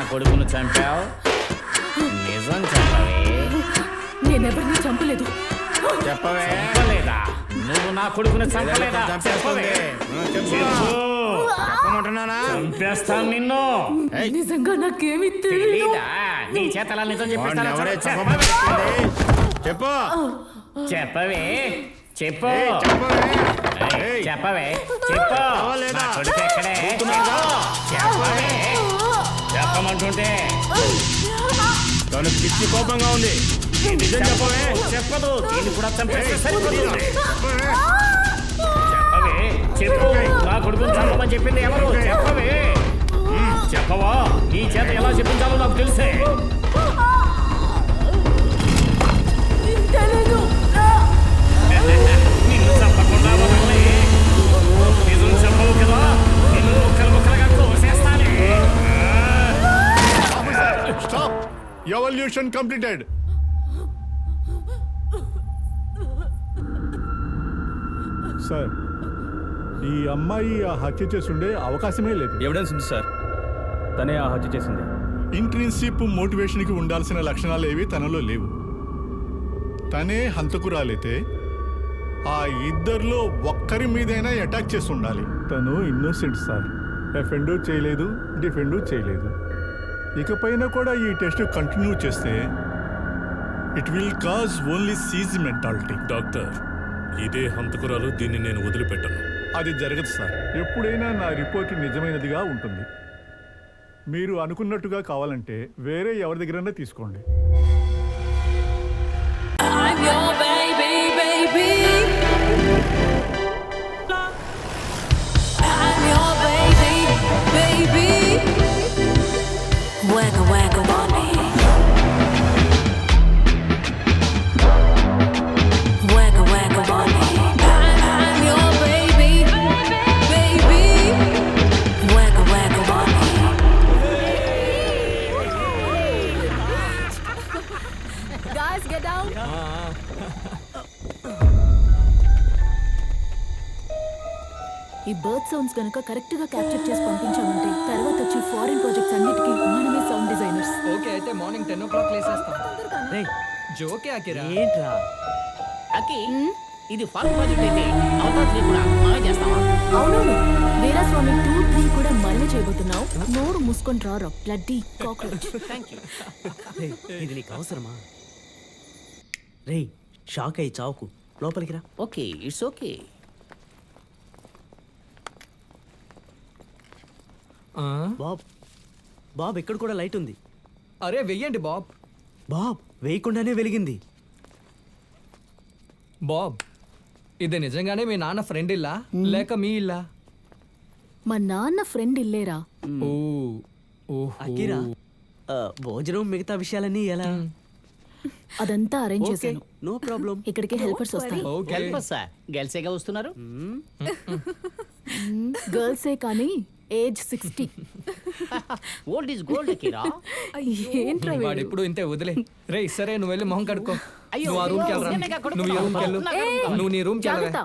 నా కొడుకును చంపావు? నిజం చెప్పవే. నేనెవరిని చంపలేదు. చెప్పవే. చంపలేదా నువ్వు నా కొడుకును చంపలేదా? చెప్పవే. చెప్పు. చెప్పమంటున్నానా? చంపేస్తాను నిన్ను. నిజంగా నాకేమీ తెలియదు తెలీదా. నీ చేతలా నిజం వాడిని చెప్పిస్తాను ఎవరే చెప్పవే. చెప్పు. చెప్పవే. చెప్పు. ఏయ్, చెప్పవే. ఏయ్, ఏయ్. చెప్పవే. చెప్పు. కొడుకు ఎక్కడే. చెప్పవే. చెప్పమంటుంటే తను పిచ్చి కోపంగా ఉంది. నిజం చెప్పవే. చెప్పదు. దీన్ని కూడా చంపేస్తే సరిపోతుంది చెప్పవే. చెప్పు. నా కొడుకుని చంపమని చెప్పింది ఎవరు? చెప్పవే. చెప్పవా? నీ చేత ఎలా చెప్పించాలో నాకు ఎవల్యూషన్ కంప్లీటెడ్ సార్ ఈ అమ్మాయి ఆ హత్య చేసుండే అవకాశమే లేదు. ఎవిడెన్స్ ఉంది సార్ తనే ఆ హత్య చేసింది. ఇంట్రిన్సిప్ మోటివేషన్కి ఉండాల్సిన లక్షణాలు ఏవి తనలో లేవు. తనే హంతకురాలైతే ఆ ఇద్దరిలో ఒక్కరి మీదైనా అటాక్ చేసి ఉండాలి. తను ఇన్నోసెంట్ సార్ ఎఫెండు చేయలేదు డిఫెండు చేయలేదు. ఇకపైన కూడా ఈ టెస్ట్ కంటిన్యూ చేస్తే it will cause only seize mentality. Doctor ఇదే హంతకురాలు దీన్ని నేను వదిలిపెట్టను. అది జరగదు సార్. ఎప్పుడైనా నా రిపోర్ట్ నిజమైనదిగా ఉంటుంది. మీరు అనుకున్నట్టుగా కావాలంటే వేరే ఎవరి దగ్గరైనా తీసుకోండి. I'm your baby, baby. ఈ బర్డ్ సౌండ్స్ గనక కరెక్ట్గా క్యాప్చర్ చేసి పంపించామంటే తర్వాత వచ్చే ఫారిన్ ప్రాజెక్ట్స్ అన్నిటికీ మనమే సౌండ్ డిజైనర్స్. ఓకే అయితే మార్నింగ్ టెన్ ఓ క్లాక్ లేసేస్తాం. జోకే ఆకిరా ఏంట్రా? అక్కి ఇది ఫాల్ ప్రాజెక్ట్ అయితే అవతల త్రీ కూడా మనమే చేస్తావా అవునవును. వీరాస్వామి టూ త్రీ కూడా మనమే చేయబోతున్నావు. నోరు మూసుకొని రారా బ్లడ్డీ కాక్రోచ్. థ్యాంక్ యూ ఇది నీకు అవసరమా? రేయ్ షాక్ అయ్యి చావుకు. లోపలికి రా. Okay it's okay. Bob Bob ఇక్కడ కూడా లైట్ ఉంది. అరే వెయ్యండి బాబ్. బాబ్ వేయకుండానే వెలిగింది. బాబ్ ఇది నిజంగానే మీ నాన్న ఫ్రెండ్ ఇల్లా? లేక మీ ఇల్లా? మా నాన్న ఫ్రెండ్ ఇల్లేరా? ఓ ఓహో. అకీరా ఆ, భోజనం మిగతా విషయాలన్నీ ఎలా? అదంతా అరేంజ్ చేశాను. నో ప్రాబ్లం ఇక్కడికి హెల్పర్స్ వస్తారు సార్ గర్ల్సేగా వస్తున్నారు? గర్ల్సే కానీ age sixty old is gold కిరా ఏంట్రా వాడు వీడు? ఎప్పుడు ఇంతే వదిలే. రే సరే నువ్వు వెళ్ళి మొహం కడుక్కో. అయ్యో, నువ్వు ఆ రూమ్కి వెళ్ళరా. నువ్వు ఈ రూమ్కి వెళ్ళు. నువ్వు నీ రూమ్కి జాగ్రత్త.